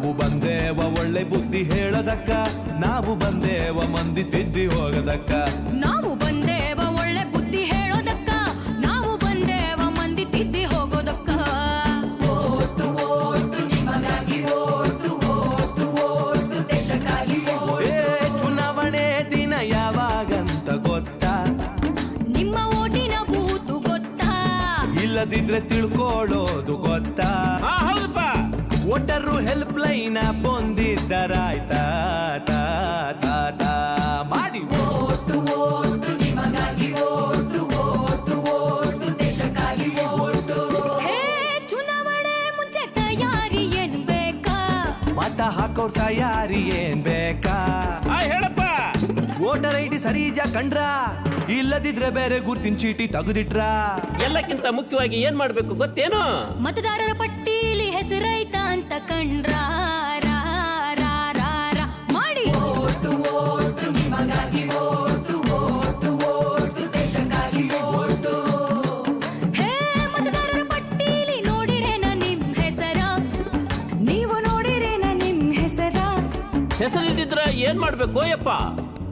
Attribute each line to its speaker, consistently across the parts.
Speaker 1: ನಾವು ಬಂದೇವ ಒಳ್ಳೆ ಬುದ್ಧಿ ಹೇಳದಕ್ಕ ನಾವು ಬಂದೇವ ಮಂದಿ ತಿದ್ದಿ ಹೋಗದಕ್ಕ.
Speaker 2: ನಾವು ಬಂದೇವ ಒಳ್ಳೆ ಬುದ್ಧಿ ಹೇಳೋದಕ್ಕ ನಾವು ಬಂದೇವ ಮಂದಿ ತಿದ್ದಿ ಹೋಗೋದಕ್ಕ.
Speaker 1: ಏ ಚುನಾವಣೆ ದಿನ ಯಾವಾಗಂತ ಗೊತ್ತಾ?
Speaker 2: ನಿಮ್ಮ ಓಟಿನ ಬೂತು ಗೊತ್ತಾ?
Speaker 1: ಇಲ್ಲದಿದ್ರೆ ತಿಳ್ಕೊಳ್ಳೋದು ಗೊತ್ತಾ?
Speaker 3: ಹೌದಾ ಹೌದಪ್ಪ.
Speaker 1: ಒಟ್ಟರು ಹೆಲ್ಪ್ ಲೈನ್ ಹೊಂದಿದ್ದರಾಯ್ತಾ ಓಟು ಓಟು ದೇಶಕ್ಕಾಗಿ ಮಾಡಿ
Speaker 2: ಹೇ ಚುನಾವಣೆ ಮುಂಚೆ ತಯಾರಿ ಏನ್ ಬೇಕಾ?
Speaker 1: ಮತ ಹಾಕೋರ್ ತಯಾರಿ ಏನ್ ಬೇಕಾ?
Speaker 3: ಆ ಹೇಳಪ್ಪ.
Speaker 1: ವೋಟರ್ ಐ ಡಿ ಸರಿ ಇದ್ಯಾ ಕಂಡ್ರ? ಇಲ್ಲದಿದ್ರೆ ಬೇರೆ ಗುರುತಿನ ಚೀಟಿ ತೆಗೆದಿಟ್ರ?
Speaker 3: ಎಲ್ಲಕ್ಕಿಂತ ಮುಖ್ಯವಾಗಿ ಏನ್ ಮಾಡ್ಬೇಕು ಗೊತ್ತೇನು?
Speaker 2: ಮತದಾರರ ಪಟ್ಟೀಲಿ ಹೆಸರೈತ ಅಂತ ಕಂಡ್ರ. ರಾ, ರಾ, ರಾ, ದೇಶಕ್ಕಾಗಿ ಮಾಡಿ ಹೇ ಮತದಾರರ ಪಟ್ಟೀಲಿ ನೋಡಿರೇನ ನಿಮ್ ಹೆಸರ? ನೀವು ನೋಡಿರೇನ ನಿಮ್ ಹೆಸರ?
Speaker 3: ಹೆಸರಿಲ್ದಿದ್ರ ಏನ್ ಮಾಡ್ಬೇಕು ಯಪ್ಪ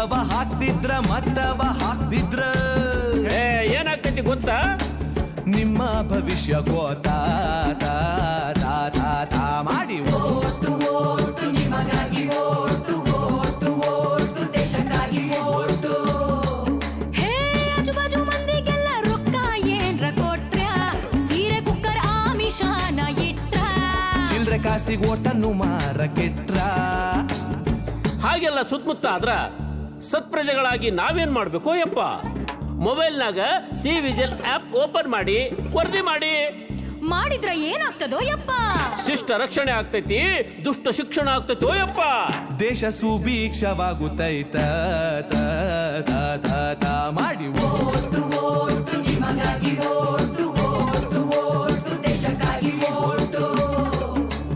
Speaker 1: ಮತವ ಹಾಕ್ತಿದ್ರ ಮತ್ತವ ಹಾಕ್ತಿದ್ರ.
Speaker 3: ಏನಾಗ್ತೈತಿ ಗೊತ್ತಾ?
Speaker 1: ನಿಮ್ಮ ಭವಿಷ್ಯ ಗೋತಾ ತಾ, ತಾ, ತಾ, ತಾ. ಮಾಡಿ
Speaker 2: ಹೇ ಆಜುಬಾಜು ಮಂದಿಗೆಲ್ಲ ರೊಕ್ಕ ಏನ್ರ ಕೊಟ್ರ್ಯಾ ಸೀರೆ ಕುಕ್ಕರ್ ಆಮಿಷಾನ ಇಟ್ರ?
Speaker 1: ಚಿಲ್ರೆ ಕಾಸಿಗೆ ಓಟನ್ನು ಮಾರ ಕೆಟ್ರ
Speaker 3: ಹಾಗೆಲ್ಲ ಸುತ್ತಮುತ್ತ ಆದ್ರ ಸತ್ಪ್ರಜೆಗಳಾಗಿ ನಾವೇನ್ ಮಾಡ್ಬೇಕು ಯಪ್ಪ? ಮೊಬೈಲ್ನಾಗ ಸಿ ವಿಜಿಲ್ ಆಪ್ ಓಪನ್ ಮಾಡಿ ವರದಿ ಮಾಡಿ.
Speaker 2: ಮಾಡಿದ್ರ ಏನಾಗ್ತದೋ ಯಪ್ಪ?
Speaker 3: ಶಿಷ್ಟ ರಕ್ಷಣೆ ಆಗ್ತೈತಿ ದುಷ್ಟ ಶಿಕ್ಷಣ ಆಗ್ತೈತೋ ಯಪ್ಪ?
Speaker 1: ದೇಶ ಸುಭೀಕ್ಷವಾಗುತ್ತೈತ ತ, ತ, ತ, ತ. ಮಾಡಿ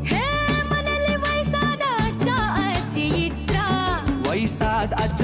Speaker 2: ಹೇ ಮನೆಯಲ್ಲಿ ವಯಸ್ಸಾದ ಅಜ್ಜ ಅಜ್ಜಿ ಇದ್ರ.
Speaker 1: ವಯಸ್ಸಾದ ಅಜ್ಜ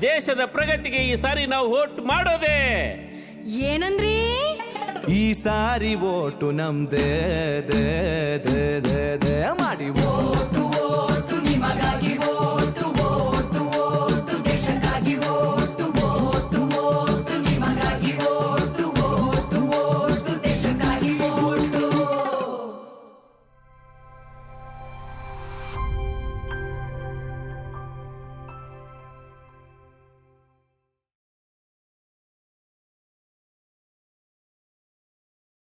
Speaker 3: ದೇಶದ ಪ್ರಗತಿಗೆ ಈ ಸಾರಿ ನಾವು ವೋಟ್ ಮಾಡೋದೇ.
Speaker 2: ಏನಂದ್ರಿ?
Speaker 1: ಈ ಸಾರಿ ಓಟು ನಮ್ದೇ ದೇ ದೇ ದೇ ದೇ ಮಾಡಿ